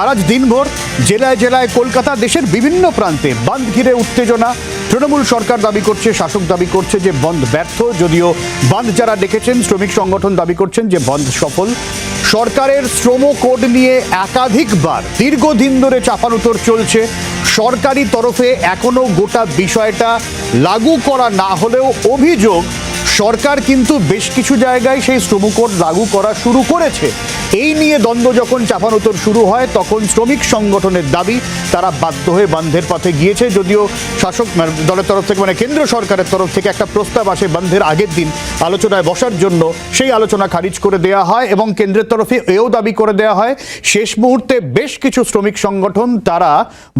আর আজ দিনভর জেলায় জেলায় কলকাতা দেশের বিভিন্ন প্রান্তে বন্ধ ঘিরে উত্তেজনা। তৃণমূল সরকার দাবি করছে, শাসক দাবি করছে যে বন্ধ ব্যর্থ। যদিও বন্ধ যারা ডেকেছেন, শ্রমিক সংগঠন দাবি করছেন যে বন্ধ সফল। সরকারের শ্রম কোড নিয়ে একাধিকবার দীর্ঘদিন ধরে চাপার চাপানুতর চলছে। সরকারি তরফে এখনও গোটা বিষয়টা লাগু করা না হলেও অভিযোগ, সরকার কিন্তু বেশ কিছু জায়গায় সেই শ্রম কোড লাগু করা শুরু করেছে। এই নিয়ে দ্বন্দ্ব যখন চাপানোতর শুরু হয়, তখন শ্রমিক সংগঠনের দাবি, তারা বাধ্য হয়ে বন্ধের পথে গিয়েছে। যদিও শাসক দলের তরফ থেকে মানে কেন্দ্র সরকারের তরফ থেকে একটা প্রস্তাব আসে বন্ধের আগের দিন আলোচনায় বসার জন্য। সেই আলোচনা খারিজ করে দেওয়া হয় এবং কেন্দ্রের তরফে এও দাবি করে দেওয়া হয়। শেষ মুহূর্তে বেশ কিছু শ্রমিক সংগঠন, তারা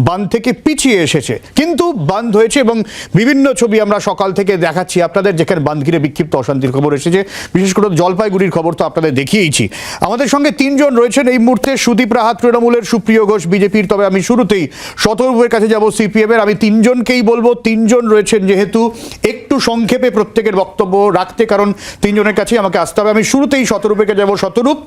বান্ধ থেকে পিছিয়ে এসেছে। কিন্তু বান্ধ হয়েছে এবং বিভিন্ন ছবি আমরা সকাল থেকে দেখাচ্ছি। আপনাদের যেখানে বান্ধ ঘিরে বিক্ষিপ্ত অশান্তির খবর এসেছে, বিশেষ করে জলপাইগুড়ির খবর তো আপনাদের দেখিয়েইছি। আমাদের সঙ্গে তিনজন রয়েছেন এই মুহূর্তে। সুদীপ রাহা তৃণমূলের সুপ্রিয় ঘোষ বিজেপির। তবে আমি শুরুতেই শতরূপের কাছে যাব সিপিএম এর আমি তিনজনকেই বলব, তিনজন রয়েছেন যেহেতু একটু সংক্ষেপে প্রত্যেকের বক্তব্য রাখতে, কারণ তিনজনের কাছেই আমাকে আসতে হবে। আমি শুরুতেই শতরূপের কাছে যাব শতরূপ।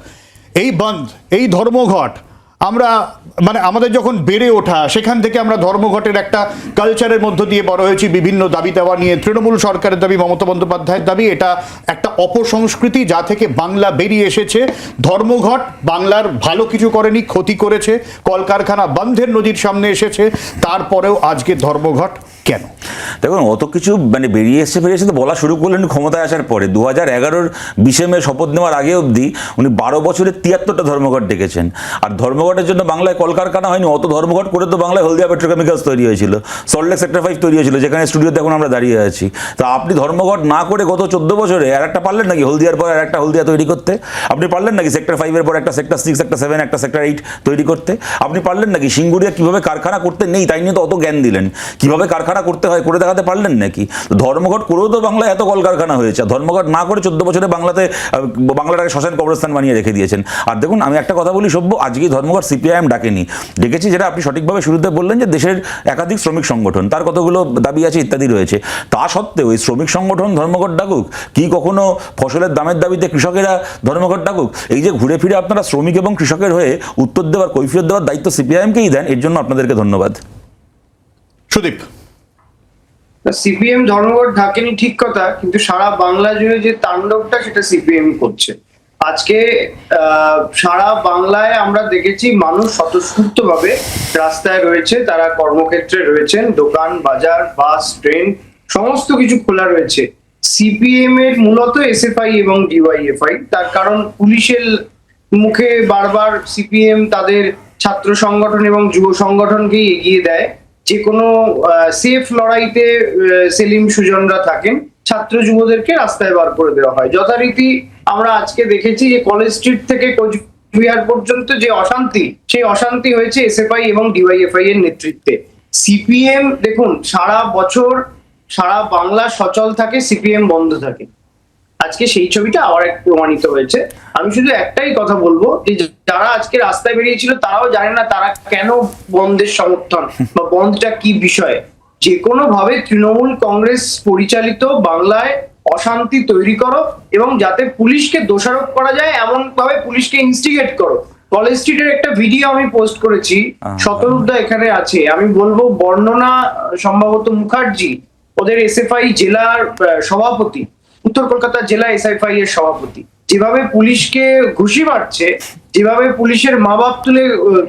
এই বন্ধ, এই ধর্মঘট আমরা মানে আমাদের যখন বেড়ে ওঠা, সেখান থেকে আমরা ধর্মঘটের একটা কালচারের মধ্য দিয়ে বড় হয়েছি, বিভিন্ন দাবি দেওয়া নিয়ে। তৃণমূল সরকারের দাবি, মমতা বন্দ্যোপাধ্যায়ের দাবি, এটা একটা অপসংস্কৃতি যা থেকে বাংলা বেরিয়ে এসেছে। ধর্মঘট বাংলার ভালো কিছু করেনি, ক্ষতি করেছে। কলকারখানা বন্ধের নদীর সামনে এসেছে। তারপরেও আজকে ধর্মঘট কেন? দেখুন, অত কিছু মানে বেরিয়ে এসছে, বেরিয়ে এসে তো বলা শুরু করলেন ক্ষমতায় আসার পরে। দু হাজার এগারোর বিশে মে শপথ নেওয়ার আগে অবধি উনি বারো বছরে তিয়াত্তরটা ধর্মঘট ডেকেছেন আর ধর্মঘটের জন্য বাংলায় কলকারখানা হয়নি, অত ধর্মঘট করে তো বাংলায় হলদিয়া পেট্রোকেমিক্যালস তৈরি হয়েছিল। সল্টলেক সেক্টর ফাইভ তৈরি হয়েছিল, যেখানে স্টুডিওতে এখন আমরা দাঁড়িয়ে আছি। তা আপনি ধর্মঘট না করে গত চোদ্দ বছরে আর একটা পারলেন নাকি? হলদিয়ার পর আর একটা হলদিয়া তৈরি করতে? আপনি পারলেন নাকি সেক্টর ফাইভের পর একটা, সেক্টর সিক্স একটা সেভেন, একটা সেক্টর এইট তৈরি করতে? আপনি পারলেন নাকি? সিঙ্গুরিয়া কীভাবে কারখানা করতে নেই, তাই নিয়ে তো অত জ্ঞান দিলেন। কীভাবে কারখানা করতে হয় করে দেখাতে পারলেন নাকি? ধর্মঘট করেও তো বাংলায় এত কলকারখানা হয়েছে ধর্মঘট না করে চোদ্দ বছরে বাংলাতে বাংলাটাকে শ্মশান কবরস্থান বানিয়ে রেখে দিয়েছেন। আর দেখুন, আমি একটা কথা বলি সভ্য আজকে ধর্মঘট সিপিআইএম ডাকেনি। ডেকেছি যেটা আপনি সঠিকভাবে শুরুতে বললেন যে দেশের একাধিক শ্রমিক সংগঠন, তার কতগুলো দাবি আছে ইত্যাদি রয়েছে। তা সত্ত্বেও এই শ্রমিক সংগঠন ধর্মঘট ডাকুক, কি কখনো ফসলের দামের দাবিতে কৃষকেরা ধর্মঘট ডাকুক? এই যে ঘুরে ফিরে আপনারা শ্রমিক এবং কৃষকের হয়ে উত্তর দেওয়ার, কৈফিয়ত দেওয়ার দায়িত্ব সিপিআইএমকেই দেন, এর জন্য আপনাদেরকে ধন্যবাদ। সুদীপ। সিপিএম ধর্মঘট থাকেনি ঠিক কথা, কিন্তু সারা বাংলা জুড়ে যে তাণ্ডবটা সেটা সিপিএম করছে। আজকে সারা বাংলায় আমরা দেখেছি মানুষ স্বতঃস্ফূর্ত ভাবে রাস্তায় রয়েছে, তারা কর্মক্ষেত্রে রয়েছেন, দোকান, বাজার, বাস, ট্রেন, সমস্ত কিছু খোলা রয়েছে। সিপিএম এর মূলত এসএফআই এবং ডিওয়াইএফআই তার কারণ পুলিশের মুখে বারবার সিপিএম তাদের ছাত্র সংগঠন এবং যুব সংগঠনকেই এগিয়ে দেয়। যে কোনো সেফ লড়াইতে সেলিম সুজনরা থাকেন, ছাত্র যুবদেরকে রাস্তায় বার করে দেওয়া হয়। যথারীতি আমরা আজকে দেখেছি যে কলেজ স্ট্রিট থেকে কোচবিহার পর্যন্ত যে অশান্তি, সেই অশান্তি হয়েছে এসএফআই এবং ডিওয়াইএফআই এর নেতৃত্বে। সিপিএম দেখুন, সারা বছর সারা বাংলা সচল থাকে সিপিএম বন্ধ থাকে। আজকে সেই ছবিটা আবার এক প্রমাণিত হয়েছে। আমি শুধু একটাই কথা বলব যে যারা আজকে রাস্তায় বেরিয়েছিল তারাও জানে না তারা কেন বন্ধের সমর্থন বা বন্ধটা কি বিষয়। যে কোনো ভাবে তৃণমূল কংগ্রেস পরিচালিত বাংলায় অশান্তি তৈরি করো এবং যাতে পুলিশকে দোষারোপ করা যায় এমন ভাবে পুলিশকে ইনস্টিগেট করো। কলেজ স্ট্রিটের একটা ভিডিও আমি পোস্ট করেছি। শতরূপদা এখানে আছে। আমি বলব বর্ণনা সম্ভবত মুখার্জি ওদের এসএফআই জেলার সভাপতি। উত্তর কলকাতা জেলা এসএফআই এর সভাপতি যেভাবে পুলিশকে ঘুষি মারছে যেভাবে পুলিশের মা বাপ তুলে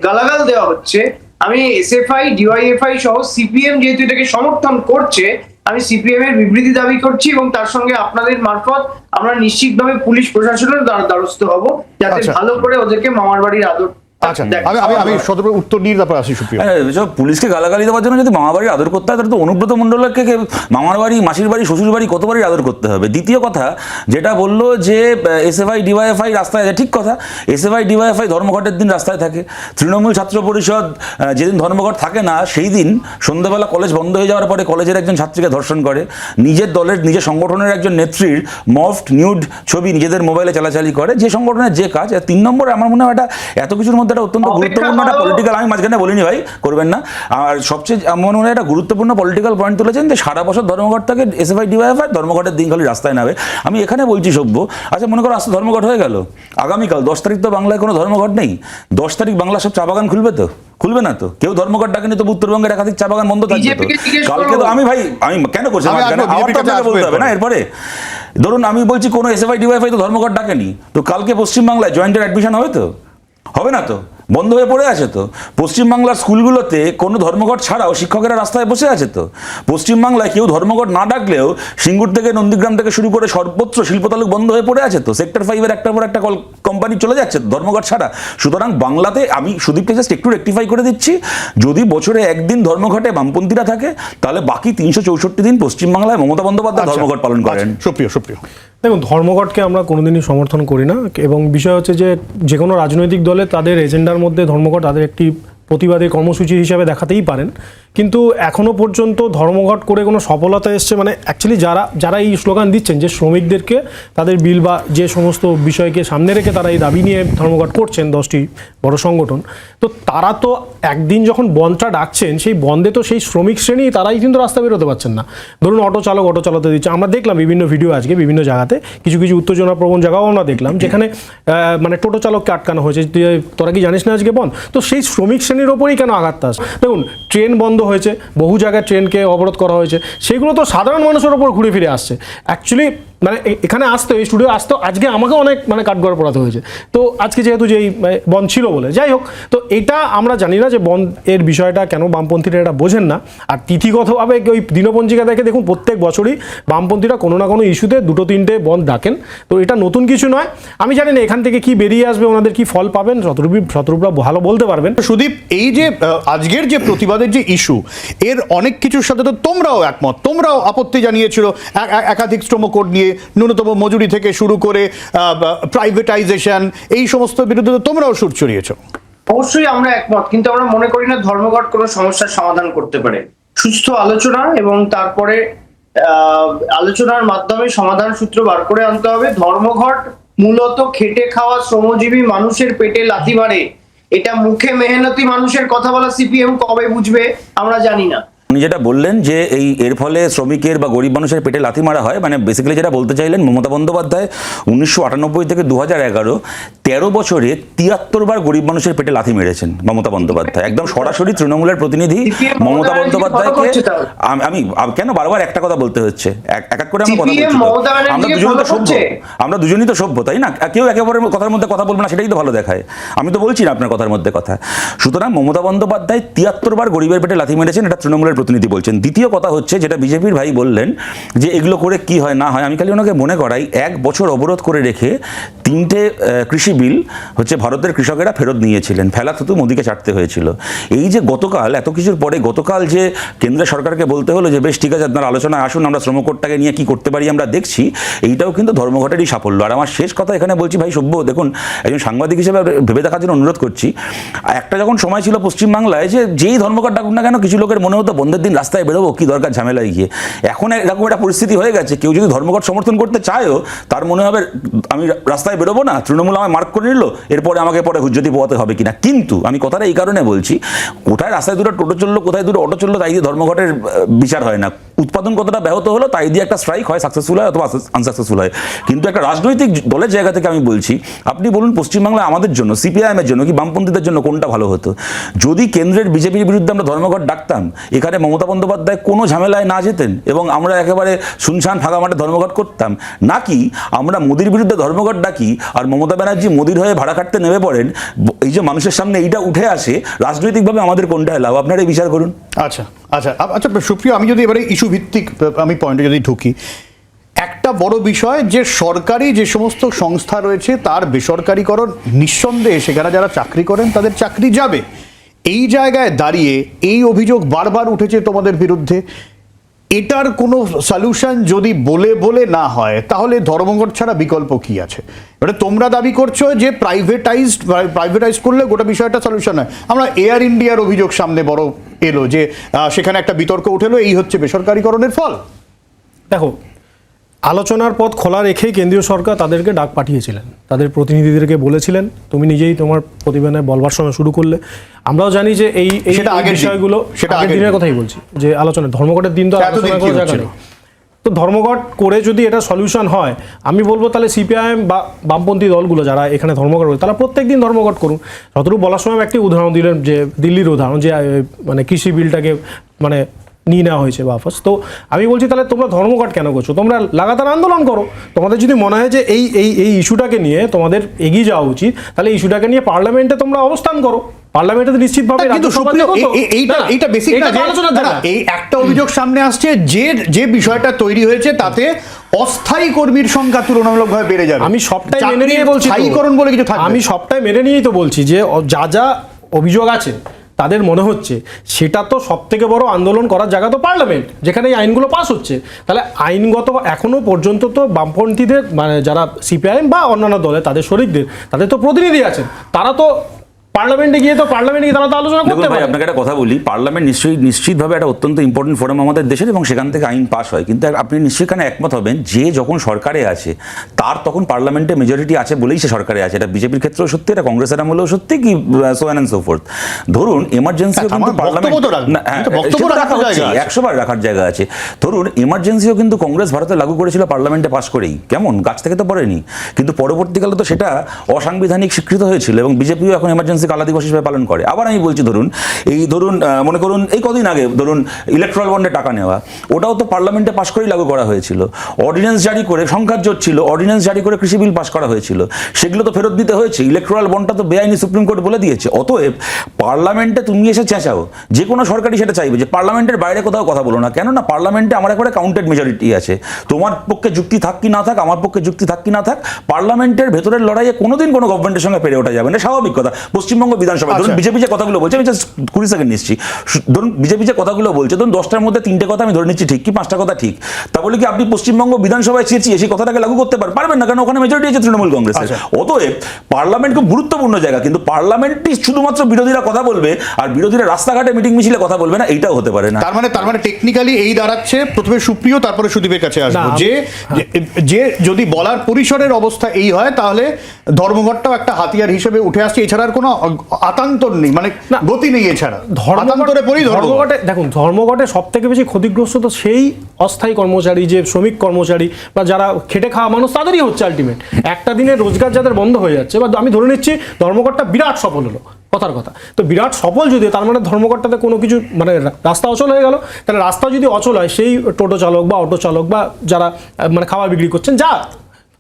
গালাগাল দেওয়া হচ্ছে আমি এসএফআই ডিওয়াইএফআই সহ সিপিএম যেহেতু এটাকে সমর্থন করছে আমি সিপিএম এর বিবৃতি দাবি করছি এবং তার সঙ্গে আপনাদের মারফত আমরা নিশ্চিতভাবে পুলিশ প্রশাসনের দ্বারস্থ হব যাতে আচ্ছা। ভালো করে ওদেরকে মামার বাড়ির আদর আচ্ছা আমি আমি আমি শতরূপ উত্তর নিয়ে তারপর আসি সুপ্রিয়। হ্যাঁ, পুলিশকে গালাগালি দেওয়ার জন্য যদি মামা বাড়ির আদর করতে হয় তাহলে তো অনুব্রত মণ্ডলকে মামার বাড়ি মাসির বাড়ি শ্বশুর বাড়ি কত বাড়ির আদর করতে হবে? দ্বিতীয় কথা যেটা বলল যে এসএফআই ডিওয়াইএফআই রাস্তায় ঠিক কথা। এসএফআই ডিওয়াইএফআই ধর্মঘটের দিন রাস্তায় থাকে। তৃণমূল ছাত্র পরিষদ যেদিন ধর্মঘট থাকে না সেই দিন সন্ধ্যাবেলা কলেজ বন্ধ হয়ে যাওয়ার পরে কলেজের একজন ছাত্রীকে ধর্ষণ করে। নিজের দলের নিজের সংগঠনের একজন নেত্রীর মফট নিউড ছবি নিজেদের মোবাইলে চালাচালি করে। যে সংগঠনের যে কাজ আর তিন নম্বরে আমার মনে হয় এটা এত কিছুর মধ্যে মধ্যে একটা অত্যন্ত গুরুত্বপূর্ণ একটা পলিটিক্যাল আমি মাঝখানে বলিনি ভাই করবেন না। আর সবচেয়ে আমার মনে হয় একটা গুরুত্বপূর্ণ পলিটিক্যাল পয়েন্ট তুলেছেন যে সারা বছর ধর্মঘট থাকে এস এসএফআই ডিওয়াইএফআই ধর্মঘটের দিন খালি রাস্তায় নামে। আমি এখানে বলছি সভ্য আচ্ছা মনে করো আজকে ধর্মঘট হয়ে গেল। আগামীকাল দশ তারিখ তো বাংলায় কোনো ধর্মঘট নেই। দশ তারিখ বাংলা সব চা বাগান খুলবে তো? খুলবে না তো? কেউ ধর্মঘট ডাকেনি তো উত্তরবঙ্গের একাধিক চা বাগান বন্ধ থাকবে তো? কালকে তো আমি ভাই আমি কেন করছি? বলতে হবে না এরপরে। ধরুন আমি বলছি কোনো এস এসএফআই ডিওয়াইফাই তো ধর্মঘট ডাকেনি। তো কালকে পশ্চিমবাংলায় জয়েন্টের অ্যাডমিশন হবে তো? হবে না তো? বন্ধ হয়ে পড়ে আছে তো? পশ্চিমবাংলার স্কুলগুলোতে কোনো ধর্মঘট ছাড়াও শিক্ষকেরা রাস্তায় বসে আছে তো? পশ্চিমবাংলায় কেউ ধর্মঘট না ডাকলেও সিঙ্গুর থেকে নন্দীগ্রাম থেকে শুরু করে সর্বত্র শিল্পতালুক বন্ধ হয়ে পড়ে আছে তো? সেক্টর ফাইভের একটার পর একটা কোম্পানি চলে যাচ্ছে ধর্মঘট ছাড়া। সুতরাং বাংলাতে আমি সুদীপকে জাস্ট একটু রেক্টিফাই করে দিচ্ছি যদি বছরে একদিন ধর্মঘটে বামপন্থীরা থাকে তাহলে বাকি তিনশো চৌষট্টি দিন পশ্চিমবাংলায় মমতা বন্দ্যোপাধ্যায় আচ্ছা, ধর্মঘট পালন করেন। আচ্ছা, সুপ্রিয় সুপ্রিয়। দেখুন, ধর্মঘটকে আমরা কোনোদিনই সমর্থন করি না। এবং বিষয় হচ্ছে যে যে কোনো রাজনৈতিক দলে তাদের এজেন্ডার মধ্যে ধর্মঘট তাদের একটি প্রতিবাদী কর্মসূচি হিসাবে দেখাতেই পারেন। কিন্তু এখনও পর্যন্ত ধর্মঘট করে কোনো সফলতা এসছে মানে অ্যাকচুয়ালি যারা যারা এই স্লোগান দিচ্ছেন যে শ্রমিকদেরকে তাদের বিল বা যে সমস্ত বিষয়কে সামনে রেখে তারা এই দাবি নিয়ে ধর্মঘট করছেন দশটি বড় সংগঠন, তো তারা তো একদিন যখন বন্ধটা ডাকছেন, সেই বন্ধে তো সেই শ্রমিক শ্রেণি তারাই কিন্তু রাস্তা বেরোতে পারছেন না। ধরুন অটো চালক অটো চালাতে দিচ্ছে। আমরা দেখলাম বিভিন্ন ভিডিও আজকে বিভিন্ন জায়গাতে, কিছু কিছু উত্তেজনা প্রবণ জায়গাও আমরা দেখলাম, যেখানে মানে টোটো চালককে আটকানো হয়েছে। তোরা কি জানিস না আজকে বন্ধ তো সেই শ্রমিক শ্রেণির ওপরেই কেন আঘাতটা আসে? দেখুন ট্রেন বন্ধ হয়েছে বহু জায়গায় ট্রেনকে অবরোধ করা হয়েছে সেগুলো তো সাধারণ মানুষের ওপর ঘুরে ফিরে আসছে। অ্যাকচুয়ালি মানে এখানে আসতো এই স্টুডিও আসতো আজকে আমাকে অনেক মানে কাঠগড় পড়াতে হয়েছে। তো আজকে যেহেতু যেই মানে, বন্ধ ছিল বলে যাই হোক তো এটা আমরা জানি না যে বন্ধ এর বিষয়টা কেন বামপন্থীরা এটা বোঝেন না। আর তিথিগতভাবে ওই দিনপঞ্জিকা দেখে দেখুন প্রত্যেক বছরই বামপন্থীরা কোনো না কোনো ইস্যুতে দুটো তিনটে বন্ধ ডাকেন। তো এটা নতুন কিছু নয়। আমি জানি না এখান থেকে কি বেরিয়ে আসবে ওনাদের কি ফল পাবেন শতরূপী শতরূপরা ভালো বলতে পারবেন। সুদীপ এই যে আজকের যে প্রতিবাদের যে ইস্যু, এর অনেক কিছুর সাথে তো তোমরাও একমত। তোমরাও আপত্তি জানিয়েছিল একাধিক শ্রম কোড নিয়ে, ন্যূনতম মজুরি থেকে শুরু করে প্রাইভেটাইজেশন এই সমস্ত বিরুদ্ধে তো তোমরাও সুর চড়িয়েছো। অবশ্যই আমরা একমত, কিন্তু আমরা মনে করি না ধর্মঘট কোনো সমস্যার সমাধান করতে পারে। সুস্থ আলোচনা এবং তারপরে আলোচনার মাধ্যমে সমাধান সূত্র বার করে আনতে হবে। ধর্মঘট মূলত খেটে খাওয়া শ্রমজীবী মানুষের পেটে লাথি মারে। এটা মুখে মেহনতি মানুষের কথা বলা সিপিএম কবে বুঝবে আমরা জানি না। উনি যেটা বললেন যে এই এর ফলে শ্রমিকের বা গরিব মানুষের পেটে লাথি মারা হয় মানে বেসিক্যালি যেটা বলতে চাইলেন মমতা বন্দ্যোপাধ্যায় উনিশশো আটানব্বই থেকে দু হাজার এগারো তেরো বছরে তিয়াত্তর বার গরিব মানুষের পেটে লাথি মেরেছেন মমতা বন্দ্যোপাধ্যায়। একদম সরাসরি তৃণমূলের প্রতিনিধি মমতা বন্দ্যোপাধ্যায়কে আমি কেন বারবার একটা কথা বলতে হচ্ছে? এক এক করে আমরা কথা বলছি আমরা দুজনই তো সভ্য। আমরা দুজনই তো সভ্য তাই না? কেউ একেবারে কথার মধ্যে কথা বলব না সেটাই তো ভালো দেখায়। আমি তো বলছি না আপনার কথার মধ্যে কথা। সুতরাং মমতা বন্দ্যোপাধ্যায় তিয়াত্তর বার গরিবের পেটে লাথি মেরেছেন এটা তৃণমূলের প্রতিনিধি বলছেন। দ্বিতীয় কথা হচ্ছে যেটা বিজেপির ভাই বললেন যে এগুলো করে কি হয়, না হয়, আমি খালি ওনাকে মনে করাই, এক বছর অবরোধ করে রেখে তিনটে কৃষি বিল হচ্ছে ভারতের কৃষকেরা ফেরত নিয়েছিলেন। ফেলা থুতু মোদিকে ছাড়তে হয়েছিল। এই যে গতকাল, এত কিছুর পরে গতকাল যে কেন্দ্র সরকারকে বলতে হলো যে, বেশ, ঠিক আছে, আপনারা আলোচনায় আসুন, আমরা শ্রমকোটটাকে নিয়ে কি করতে পারি আমরা দেখছি। এইটাও কিন্তু ধর্মঘটেরই সাফল্য। আর আমার শেষ কথা এখানে বলছি ভাই, সভ্য, দেখুন, একজন সাংবাদিক হিসেবে ভেবে দেখার জন্য অনুরোধ করছি, একটা যখন সময় ছিল পশ্চিমবাংলায় যে, যেই ধর্মঘট ডাকুন না কেন, কিছু লোকের মনে হতো বন্ধের দিন রাস্তায় বেরোবো, কি দরকার ঝামেলায় গিয়ে? এখন এরকম একটা পরিস্থিতি হয়ে গেছে, কেউ যদি ধর্মঘট সমর্থন করতে চায়ও, তার মনে হবে, আমি রাস্তায় বেরোবো না, তৃণমূল আমায় মার্ক করে নিল, এরপরে আমাকে পরে হুজ্জতি পোয়াতে হবে কি না কিন্তু আমি কথাটা এই কারণে বলছি, কোথায় রাস্তায় দুটো টোটো চলল, কোথায় দুটো অটো চলল, তাই দিয়ে ধর্মঘটের বিচার হয় না। উৎপাদন কতটা ব্যাহত হলো তাই দিয়ে একটা স্ট্রাইক হয় সাকসেসফুল হয় অথবা আনসাকসেসফুল হয়। কিন্তু একটা রাজনৈতিক দলের জায়গা থেকে আমি বলছি, আপনি বলুন পশ্চিমবাংলায় আমাদের জন্য সিপিআইএমের জন্য কি বামপন্থীদের জন্য কোনটা ভালো হতো? যদি কেন্দ্রের বিজেপির বিরুদ্ধে আমরা ধর্মঘট ডাকতাম, এখানে মমতা বন্দ্যোপাধ্যায় কোনো ঝামেলায় না যেতেন এবং আমরা একেবারে শুনশান ফাঁকা মাঠে ধর্মঘট করতাম, নাকি আমরা মোদির বিরুদ্ধে ধর্মঘট ডাকি আর মমতা ব্যানার্জি মোদির হয়ে ভাড়া কাটতে নেমে পড়েন এই যে মানুষের সামনে এইটা উঠে আসে, রাজনৈতিকভাবে আমাদের কোনটায় লাভ আপনারা এই বিচার করুন। আচ্ছা। আচ্ছা আচ্ছা সুপ্রিয়, আমি যদি এবারে ইস্যু ভিত্তিক আমি পয়েন্টে যদি ঢুকি, একটা বড় বিষয় যে সরকারি যে সমস্ত সংস্থা রয়েছে, তার বেসরকারিকরণ নিঃসন্দেহে সেখানে যারা চাকরি করেন, তাদের চাকরি যাবে। এই জায়গায় দাঁড়িয়ে এই অভিযোগ বারবার উঠেছে তোমাদের বিরুদ্ধে এটার কোনো সলিউশন যদি বলে বলে না হয়, তাহলে ধর্মঘট ছাড়া বিকল্প কি আছে? এবারে তোমরা দাবি করছ যে প্রাইভেটাইজড প্রাইভেটাইজ করলে গোটা বিষয়টা সলিউশন হয়। আমরা এয়ার ইন্ডিয়ার অভিযোগ সামনে বড় এলো যে সেখানে একটা বিতর্ক উঠেলো, এই হচ্ছে বেসরকারিকরণের ফল। দেখো আলোচনার পথ খোলা রেখেই কেন্দ্রীয় সরকার তাদেরকে ডাক পাঠিয়েছিলেন। তাদের প্রতিনিধিদেরকে বলেছিলেন তুমি নিজেই তোমার প্রতিবেদনে বলবার সময় শুরু করলে। আমরাও জানি যে এই সেটা আগের বিষয়গুলো সেটা আগের দিনের কথাই বলছি যে আলোচনা ধর্মঘটের দিন তো আলোচনা কি করার জায়গা তো ধর্মঘট করে যদি এটা সলিউশন হয় আমি বলব তাহলে সিপিআইএম বা বামপন্থী দলগুলো যারা এখানে ধর্মঘট করে তারা প্রত্যেক দিন ধর্মঘট করুন। যতটুকু বলার সময় একটি উদাহরণ দিলেন যে দিল্লির উদাহরণ যে মানে কৃষি বিলটাকে মানে নিয়ে নেওয়া হয়েছে বাফাস। তো আমি বলছি তাহলে তোমরা ধর্মঘট কেন করছ? তোমরা লাগাতার আন্দোলন করো। তোমাদের যদি মনে হয় যে এই এই এই ইস্যুটাকে নিয়ে তোমাদের এগিয়ে যাওয়া উচিত তাহলে ইস্যুটাকে নিয়ে পার্লামেন্টে তোমরা অবস্থান করো। পার্লামেন্টে তো নিশ্চিতভাবে কিন্তু। এই- এইটা এইটা বেসিক না একটা অভিযোগ সামনে আসছে যে যে বিষয়টা তৈরি হয়েছে তাতে অস্থায়ী কর্মীর সংখ্যা তুলনামূলকভাবে বেড়ে যাবে। আমি সবটাই মেনে নিয়ে বলছি। স্থায়ীকরণ বলে কিছু থাকবে আমি সবটাই মেনে নিয়েই তো বলছি যে যা যা অভিযোগ আছে তাদের মনে হচ্ছে সেটা তো সব থেকে বড় আন্দোলন করার জায়গা তো পার্লামেন্ট, যেখানে এই আইনগুলো পাস হচ্ছে। তাহলে আইনগত এখনও পর্যন্ত তো বামপন্থীদের মানে যারা সিপিআইএম বা অন্যান্য দলে তাদের শরীরদের তাদের তো প্রতিনিধি আছেন, তারা তো পার্লামেন্টে গিয়ে তো পার্লামেন্টে গিয়ে তারা তো আলোচনা করতে ভাই পারে। আপনাকে একটা কথা বলি পার্লামেন্ট নিশ্চয়ই নিশ্চিতভাবে একটা অত্যন্ত ইম্পর্টেন্ট ফোরাম আমাদের দেশের এবং সেখান থেকে আইন পাস হয়। কিন্তু আপনি নিশ্চয়ই এখানে একমত হবেন যে যখন সরকারে আছে তার তখন পার্লামেন্টে মেজরিটি আছে বলেই সে সরকারে আছে। এটা বিজেপির ক্ষেত্রেও সত্যি এটা কংগ্রেসের আমলেও সত্যি কি সো অ্যান্ড সো ফোর্থ ধরুন এমার্জেন্সিও কিন্তু পার্লামেন্ট হ্যাঁ, কিন্তু রাখা হচ্ছে, একশো বার রাখার জায়গা আছে। ধরুন এমার্জেন্সিও কিন্তু কংগ্রেস ভারতে লাগু করেছিল পার্লামেন্টে পাস করেই। কেমন? গাছ থেকে তো পড়েনি। কিন্তু পরবর্তীকালে তো সেটা অসাংবিধানিক স্বীকৃত হয়েছিল এবং বিজেপিও এখন এমার্জেন্সি কালা দিবস হিসেবে পালন করে। আবার আমি বলছি, ধরুন, এই ধরুন মনে করুন, এই কদিন আগে, ধরুন ইলেকট্রাল বন্ডে টাকা নেওয়া, ওটাও তো পার্লামেন্টে পাস করেই লাগু করা হয়েছিল। অর্ডিন্যান্স জারি করে, সংখ্যার জোট ছিল অর্ডিন্যান্স জারি করে কৃষি বিল পাস করা হয়েছিল। সেগুলো তো ফেরত দিতে হয়েছে ইলেকট্রাল বন্ডটা তো বেআইনি সুপ্রিম কোর্ট বলে দিয়েছে। অতএব পার্লামেন্টে তুমি এসে চেঁচাও, যে কোনো সরকারই সেটা চাইবে যে পার্লামেন্টের বাইরে কোথাও কথা বলো না। কেননা পার্লামেন্টে আমার একবারে কাউন্টেড মেজরিটি আছে। তোমার পক্ষে যুক্তি থাক কি না থাক, আমার পক্ষে যুক্তি থাক কি না থাক পার্লামেন্টের ভেতরের লড়াইয়ে কোনোদিন কোনো গভর্নমেন্টের সঙ্গে পেরে ওঠা যাবে না। স্বাভাবিক কথা। পশ্চিমবঙ্গ বিধানসভা ধরুন আচ্ছা। বিজেপি যে কথাগুলো বলছে আমি জাস্ট কুড়ি সেকেন্ড নিচ্ছি। ধরুন বিজেপি যে কথাগুলো বলছে ধরুন দশটার মধ্যে তিনটে কথা আমি ধরে নিচ্ছি ঠিক কি পাঁচটা কথা ঠিক? তা বলে কি আপনি পশ্চিমবঙ্গ বিধানসভায় চেয়েছি সেই কথাটাকে লাগু করতে পারবেন না? কারণ ওখানে মেজরিটি আছে তৃণমূল কংগ্রেসের। আচ্ছা। অতএব পার্লামেন্ট খুব গুরুত্বপূর্ণ জায়গা কিন্তু পার্লামেন্টই শুধুমাত্র বিরোধীরা কথা বলবে আর বিরোধীরা রাস্তাঘাটে মিটিং মিছিলে কথা বলবে না এইটাও হতে পারে না। তার মানে তার মানে টেকনিক্যালি এই দাঁড়াচ্ছে প্রথমে সুপ্রিয় তারপরে সুদীপের কাছে আসব। যে যে- যে যদি বলার পরিসরের অবস্থা এই হয় তাহলে ধর্মঘটটাও একটা হাতিয়ার হিসেবে উঠে আসছে। এছাড়া আর কোনো আতান্তর নেই মানে। গতি নেই এছাড়া। ধর্মঘট আতান্তরে পরেই ধর্মঘটে দেখুন ধর্মঘটে সব থেকে বেশি ক্ষতিগ্রস্ত তো সেই অস্থায়ী কর্মচারী যে শ্রমিক কর্মচারী বা যারা খেটে খাওয়া মানুষ তাদেরই হচ্ছে আলটিমেট একটা দিনের রোজগার যাদের বন্ধ হয়ে যাচ্ছে বা আমি ধরে নিচ্ছি ধর্মঘটটা বিরাট সফল হলো কথার কথা। তো বিরাট সফল যদি তার মানে ধর্মঘটটাতে কোনো কিছু মানে রাস্তা অচল হয়ে গেল। তাহলে রাস্তা যদি অচল হয় সেই টোটো চালক বা অটো চালক বা যারা মানে খাবার বিক্রি করছেন যা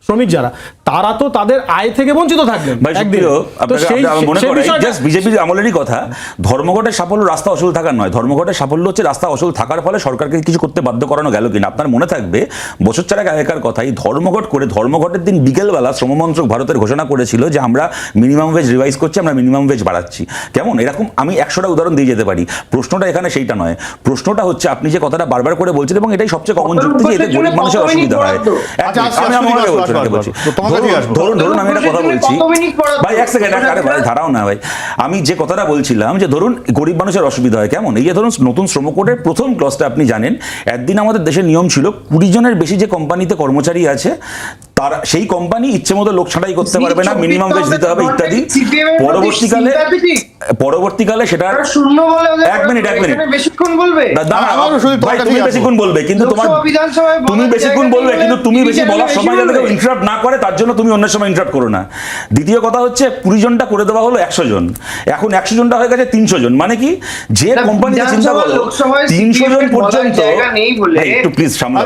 শ্রমিক যারা তারা তো তাদের আয় থেকে বঞ্চিত থাকবেন মনে বিজেপির আমলেরই কথা ধর্মঘটের সাফল্য রাস্তা অসল থাকার নয়। ধর্মঘটের সাফল্য হচ্ছে রাস্তা অসল থাকার ফলে সরকারকে কিছু করতে বাধ্য করানো গেল কিনা আপনার মনে থাকবে? বছর চারেক আগেকার কথাই ধর্মঘট করে ধর্মঘটের দিন বিকেলবেলা শ্রমমন্ত্রক ভারতের ঘোষণা করেছিল যে আমরা মিনিমাম ওয়েজ রিভাইজ করছি আমরা মিনিমাম ওয়েজ বাড়াচ্ছি। কেমন? এরকম আমি একশোটা উদাহরণ দিয়ে যেতে পারি। প্রশ্নটা এখানে সেইটা নয়। প্রশ্নটা হচ্ছে আপনি যে কথাটা বারবার করে বলছেন এবং এটাই সবচেয়ে কমন যুক্তি যে এতে গরিব মানুষের অসুবিধা হয়। আচ্ছা, আচ্ছা, আমি আমার বলছি, আপনাকে ধরুন- ধরুন আমি একটা কথা বলছি? ভাই এক সেকেন্ড আরে ভাই ধারাও না ভাই। আমি যে কথাটা বলছিলাম যে ধরুন গরিব মানুষের অসুবিধা হয় কেমন? এই যে ধরুন নতুন শ্রম কোডের প্রথম ক্লসটা আপনি জানেন একদিন আমাদের দেশের নিয়ম ছিল কুড়ি জনের বেশি যে কোম্পানিতে কর্মচারী আছে তারা সেই কোম্পানি ইচ্ছে মতো লোক ছাড়াই করতে পারবে না মিনিমাম ওয়েজ দিতে হবে ইত্যাদি। পরবর্তীকালে পরবর্তীকালে সেটা শূন্য বলে এক মিনিট, এক মিনিট। বেশিক্ষণ বলবে? ভাই, তুমি বেশিক্ষণ বলবে কিন্তু তোমার তুমি বেশিক্ষণ বলবে কিন্তু তুমি বেশি বলার সময় যাতে কেউ ইন্টারাপ্ট না করে তার জন্য তুমি অন্যের সময় ইন্টারাপ্ট করো না। দ্বিতীয় কথা হচ্ছে কুড়ি জনটা করে দেওয়া হলো একশো জন। এখন একশো জনটা হয়ে গেছে তিনশো জন। মানে কি? যে না, কোম্পানিতে চিন্তা বিধানসভা, করো তিনশো জন পর্যন্ত একটু প্লিজ সামনে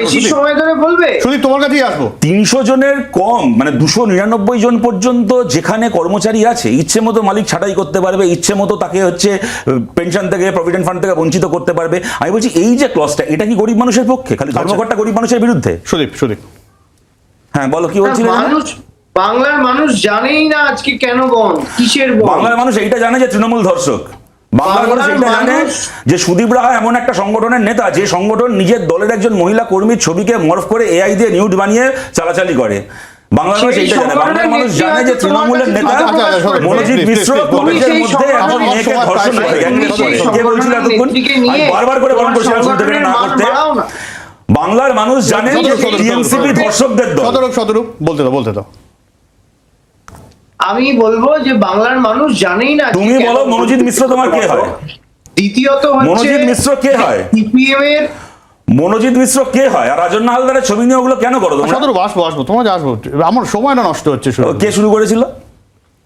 বেশি সুদীপ। সময় ধরে বলবে? তোমার কাছেই আসব। তিনশো জনের কম মানে দুশো নিরানব্বই জন পর্যন্ত যেখানে কর্মচারী আছে ইচ্ছে মতো মালিক ছাঁটাই করতে পারবে ইচ্ছে মতো তাকে হচ্ছে পেনশন থেকে প্রভিডেন্ট ফান্ড থেকে বঞ্চিত করতে পারবে। আমি বলছি এই যে ক্লসটা এটা কি গরিব মানুষের পক্ষে? খালি ধর্মঘটটা গরিব মানুষের বিরুদ্ধে? সুদীপ সুদীপ। হ্যাঁ বলো কি বলছিলে? বাংলার মানুষ জানেই না আজকে কেন বন্ধ কিসের বাংলার মানুষ এইটা জানে যে তৃণমূল ধর্ষক। বাংলার মানুষ বাংলার জানে যে সুদীপ রাহা এমন একটা সংগঠনের নেতা যে সংগঠন নিজের দলের একজন মহিলা কর্মীর ছবিকে মরফ করে এআই দিয়ে নিউট বানিয়ে চালাচালি করে। বাংলার মানুষ এইটা জানে। বাংলার মানুষ জানে যে তৃণমূলের নেতা মনোজিৎ মিশ্র কলেজের মধ্যে মেয়েকে ধর্ষণ করে। কে বলছিল এতক্ষণ বারবার করে বারণ করছিলাম শুনতে পেরে না করতে। বাংলার মানুষ জানে টিএমসিপি ধর্ষকদের দল। সদরূপ সদরূপ বলতে দাও বলতে দাও। আমি বলব যে বাংলার মানুষ জানেই না তুমি কেন বলো মনোজিৎ মিশ্র তোমার কে হয়? দ্বিতীয়ত হচ্ছে মনোজিৎ মিশ্র কে হয়? সিপিএম এর মনোজিৎ মিশ্র কে হয়? আর রাজন্য হালদারের ছবি নিয়ে ওগুলো কেন করো তোমরা? সদরূপ আসব আসব তোমার আসব। আমার সময়টা নষ্ট হচ্ছে কে শুরু করেছিল?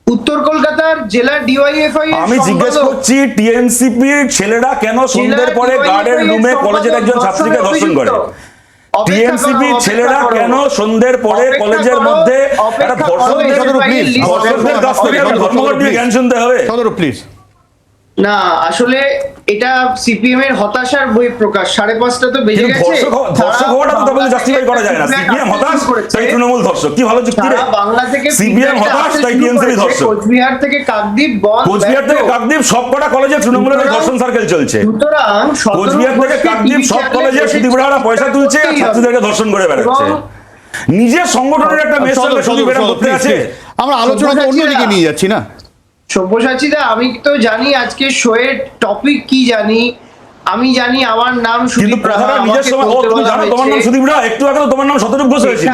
উত্তর কলকাতার জেলা ডিওয়াইএফআই আমি জিজ্ঞেস করছি টিএমসিপির ছেলেরা কেন সন্ধ্যের পরে গার্ডের রুমে কলেজের একজন ছাত্রীকে ধর্ষণ করে? টিএমসিপি ছেলেরা কেন সন্ধ্যের পরে কলেজের মধ্যে একটা ধর্ষণ ধর্মঘট নিয়ে জ্ঞান শুনতে হবে? প্লিজ না আসলে এটা সিপিএম এর হতাশার বই প্রকাশ। সাড়ে পাঁচটা তো বেজে গেছে। ধর্ষক হওয়া- ধর্ষক হওয়াটা তো তবে জাস্টিফাই করা যায় না। সিপিএম হতাশ তাই তৃণমূল ধর্ষক। কি ভালো যুক্তি বাংলা থেকে সিপিএম হতাশ তাই শুরু ধর্ষক। কোচবিহার থেকে কাকদ্বীপ বন কোচবিহার থেকে কাকদ্বীপ সব কটা কলেজে তৃণমূলের ধর্ষণ সার্কেল চলছে। সুতরাং কোচবিহার থেকে কাকদ্বীপ সব চ্যানেলে কলেজে বসে সুদীপরাহারা পয়সা তুলছে আর ছাত্রীদেরকে ধর্ষণ করে বেড়াচ্ছে। নিজের সংগঠনের একটা করতে আছে। আমরা আলোচনাকে অন্যদিকে নিয়ে যাচ্ছি না? সব্যসাচীদা আমি তো জানি আজকে শোয়ের টপিক কি জানি। আমি জানি আমার নাম সুদীপ রাহা নিজের সময় তুমি জানো তোমার নাম সুদীপ রায় একটু আগে তো তোমার নাম শতরূপ ঘোষ হয়েছিল।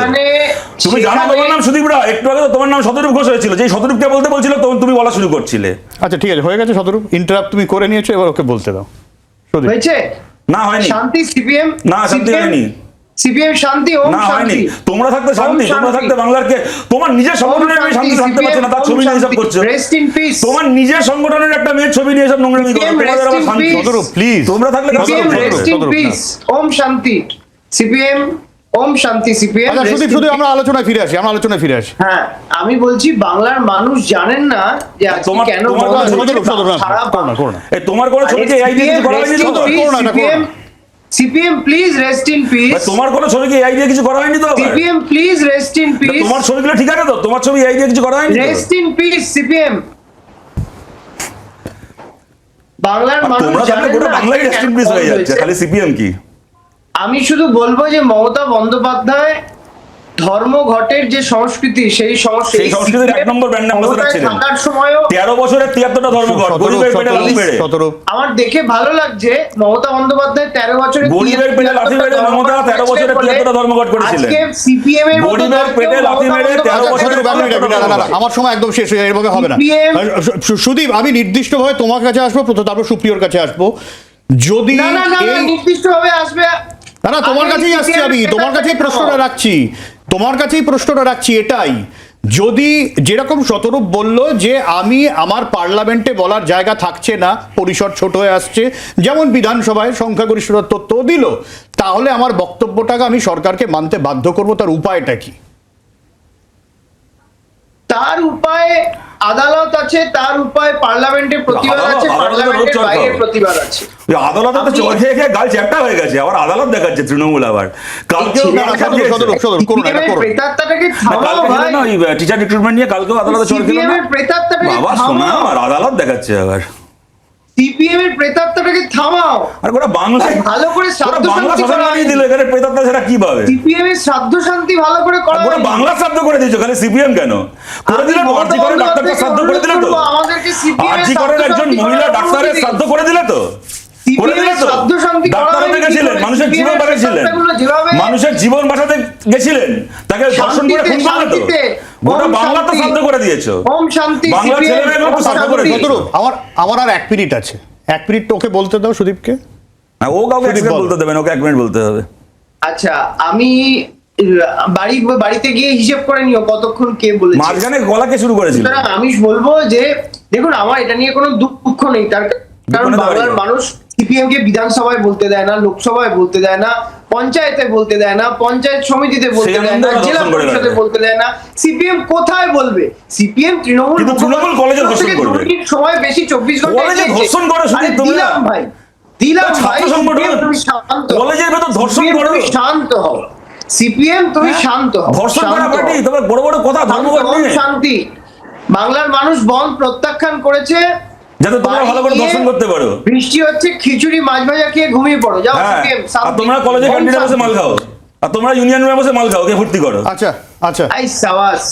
তুমি জানো তোমার নাম সুদীপ রায় একটু আগে তো তোমার নাম শতরূপ ঘোষ হয়েছিল। যে শতরূপকে বলতে বলছিল তখন তুমি বলা শুরু করছিলে। আচ্ছা ঠিক আছে হয়ে গেছে সদরূপ ইন্টারাপ্ট তুমি করে নিয়েছো এবার ওকে বলতে দাও। হয়েছে? না হয়নি। শান্তি সিপিএম? না, শান্তি হয়নি। সিপিএম শান্তি ওম শান্তি। তোমরা থাকতে শান্তি তোমরা থাকতে বাংলার কে তোমার নিজের সংগঠনের আমি শান্তি থাকতে পারছ না তার ছবি নিয়ে করছ। রেস্ট ইন পিস তোমার নিজের সংগঠনের একটা মেয়ের ছবি নিয়ে এসব নোংরামি করো। তোমাদের আবার শান্তি. প্লিজ তোমরা থাকলে সিপিএম। রেস্ট ইন পিস ওম শান্তি। সিপিএম ওম শান্তি সিপিএম আচ্ছা সুদীপ শুধু আমরা আলোচনায় ফিরে আসি আমরা আলোচনায় ফিরে আসি। হ্যাঁ আমি বলছি বাংলার মানুষ জানেন না যে তোমার- কেন তোমার বলা কথা হয়েছে সদরূপ সদরূপ না, করো না করো না। এই তোমার কোনো এআই দিয়ে করা করো না, করো না। CPM please rest in peace তোমার কোনো ছবিকে এআই দিয়ে কিছু করা হয়নি তো? CPM please rest in peace তোমার ছবিগুলো ঠিক আছে তো? তোমার ছবি এআই দিয়ে কিছু করা হয়নি? রেস্ট ইন পিস সিপিএম বাংলার মানুষ গোটা না বাংলাই রেস্ট কেন পিস হয়ে যাচ্ছে। খালি সিপিএম কি? আমি শুধু বলব যে মমতা বন্দ্যোপাধ্যায় ধর্মঘটের যে সংস্কৃতি সেই সংস্কৃতি সংস্কৃতির এক নম্বর ছিলেন। থাকার সময়ও তেরো বছরের তিয়াত্তরটা ধর্মঘট গরিবের পেটে লাথি মেরে আমার দেখে ভালো লাগছে মমতা বন্দ্যোপাধ্যায় বছরে গরিবের পেটে লাথি মেরে মমতা তেরো বছরে তিয়াত্তরটা ধর্মঘট করেছিলেন। আজকে সিপিএম এর গরিবের পেটে লাথি মেরে বছরে আমার সময় একদম শেষ হয়ে যায়, এভাবে হবে না। সুদীপ আমি নির্দিষ্টভাবে তোমার কাছে আসব প্রথম তারপর সুপ্রিয়র কাছে আসব। যদি না না নির্দিষ্টভাবে আসবে। না না তোমার কাছেই আসছি আমি তোমার কাছেই প্রশ্নটা রাখছি। তোমার কাছেই প্রশ্নটা রাখছি এটাই। যদি যেরকম শতরূপ বলল যে আমি আমার পার্লামেন্টে বলার জায়গা থাকছে না, পরিসর ছোট হয়ে আসছে, যেমন বিধানসভায় সংখ্যাগরিষ্ঠতার তথ্য দিল, তাহলে আমার বক্তব্যটাকে আমি সরকারকে মানতে বাধ্য করব, তার উপায়টা কি? তার উপায় আদালত আছে তার উপায় পার্লামেন্টে প্রতিবাদ আদালত- আছে পার্লামেন্টের বাইরে প্রতিবাদ আছে। আদালতে তো চল খেয়ে খেয়ে গাল চ্যাপটা হয়ে গেছে আবার আদালত দেখাচ্ছে তৃণমূল আবার। কালকেও। প্রেতাত্মাটাকে থামাও কালকে ভাই। টিচার রিক্রুটমেন্ট নিয়ে কালকেও আদালতে চল খেলো না। বাবা শোনা থামাও আদালত দেখাচ্ছে আবার। সিপিএম এর প্রেতাত্মাটাকে থামাও। আর গোটা বাংলা ভালো করে গোটা শান্ত বানিয়ে দিল এখানে প্রেতাত্মা ছাড়া কি পাবে? সিপিএম এর শ্রাদ্ধ শান্তি ভালো করে করা গোটা বাংলা শব্দ করে দিয়েছ খালি সিপিএম কেন? করে দিলে আরজি করে ডাক্তারকে শ্রাদ্ধ করে দিলে তো। আমাদেরকে সিপিএম আরজি করে একজন মহিলা ডাক্তারের শ্রাদ্ধ করে দিলে তো? করে দিলে তো শান্তি গেছিলেন মানুষের জীবন বাঁচাচ্ছিলেন মানুষের জীবন বাঁচাতে গেছিলেন। তাকে ধর্ষণ করে খুন করলে তো গোটা বাংলা তো শান্তি। করে দিয়েছ। শান্তি CPM, ছেলেমেয়েগুলো তো শ্রাদ্ধ করে দিয়েছ। আমার আমার আর এক মিনিট আছে। এক মিনিট তো ওকে বলতে দাও সুদীপকে। হ্যাঁ, ও কাউকে এক বলো। বলতে দেবেন ওকে এক মিনিট বলতে হবে। আচ্ছা আমি বাড়ি বাড়িতে গিয়ে হিসেব করে নিও কতক্ষণ কে বলেছে। মাঝখানে গলাকে শুরু করেছিল? আমি বলব যে দেখুন আমার এটা নিয়ে কোনো দুঃখ নেই। তার কারণ বাংলার মানুষ সিপিএম কে বিধানসভায় বলতে দেয় না লোকসভায় বলতে দেয় না পঞ্চায়েতে বলতে দেয় না পঞ্চায়েত সমিতিতে বলতে দেয় না জেলা পরিষদে বলতে দেয় না। সিপিএম কোথায় বলবে? সিপিএম তৃণমূল তৃণমূল কলেজে থেকে করবে। সময় বেশি চব্বিশ ঘণ্টা। ধর্ষণ করে দিলাম ভাই দিলাম ভাই শান্ত। কলেজের ভেতর ধর্ষণ CPM করো। তুমি শান্ত হও। সিপিএম তুমি শান্ত হও। ধর্ষণ করা পার্টি তোমার বড় বড় কথা নিয়ে। শান্তি। বাংলার মানুষ বন প্রত্যাখ্যান করেছে যাতে তোমরা ভালো করে দর্শন করতে পারো। বৃষ্টি হচ্ছে খিচুড়ি মাছ ভাজা খেয়ে ঘুমিয়ে পড়ো যাও হ্যাঁ আর তোমরা কলেজে ক্যান্টিনে বসে মাল খাও। আর তোমরা ইউনিয়ন রুমে বসে মাল খাও ওকে ভর্তি করো। আচ্ছা আচ্ছা। আই সাবাস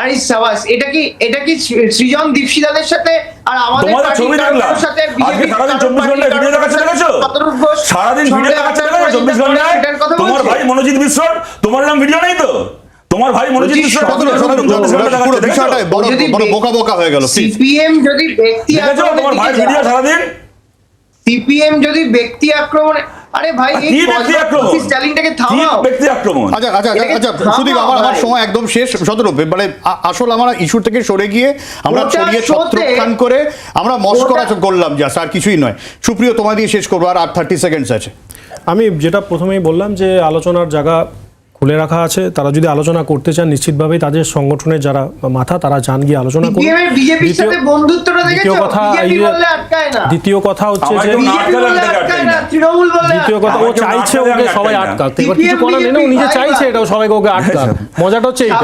আরে সাবাস এটা কি এটা কি সৃজন দীপশিদাদের সাথে আর আমাদের তোমাদের ছবি দেখলাম। সাথে আজকে সারাদিন ঘন্টায় ভিডিও দেখাচ্ছে দেখেছ সারাদিন ভিডিও দেখাচ্ছে দেখেছ ঘন্টায়? কথা তোমার ভাই মনোজিৎ মিশ্র? তোমার নাম ভিডিও নেই তো? তোমার ভাই মনোজিৎ বোকা বোকা হয়ে গেল সিপিএম যদি ব্যক্তি তোমার ভাই ভিডিও সারাদিন? সিপিএম যদি ব্যক্তি আক্রমণে আরে ভাই এই ব্যক্তি আক্রমণ? স্ট্যালিনটাকে থামাও। ব্যক্তি আক্রমণ? আচ্ছা আচ্ছা আচ্ছা, সুদীপ আমার আমার সময় একদম শেষ। মানে আসল আমরা ইস্যু থেকে সরে গিয়ে আমরা ওটা ছড়িয়ে ছত্রখান করে আমরা মস্করা করলাম আর কিছুই নয়। সুপ্রিয় তোমায় দিয়ে শেষ করব আর আর থার্টি সেকেন্ডস আছে। আমি যেটা প্রথমেই বললাম যে আলোচনার জায়গা খুলে রাখা আছে। তারা যদি আলোচনা করতে চান নিশ্চিতভাবেই তাদের সংগঠনের যারা মাথা তারা যান গিয়ে আলোচনা করুন। দ্বিতীয়- কথা দ্বিতীয় কথা হচ্ছে যে দ্বিতীয় কথা ও চাইছে ওকে সবাই আটকাক আটকাতে। এবার কিছু করার নেই না ও নিজে চাইছে এটাও এটা সবাইকে ওকে আটকাক মজাটা হচ্ছে এইটা।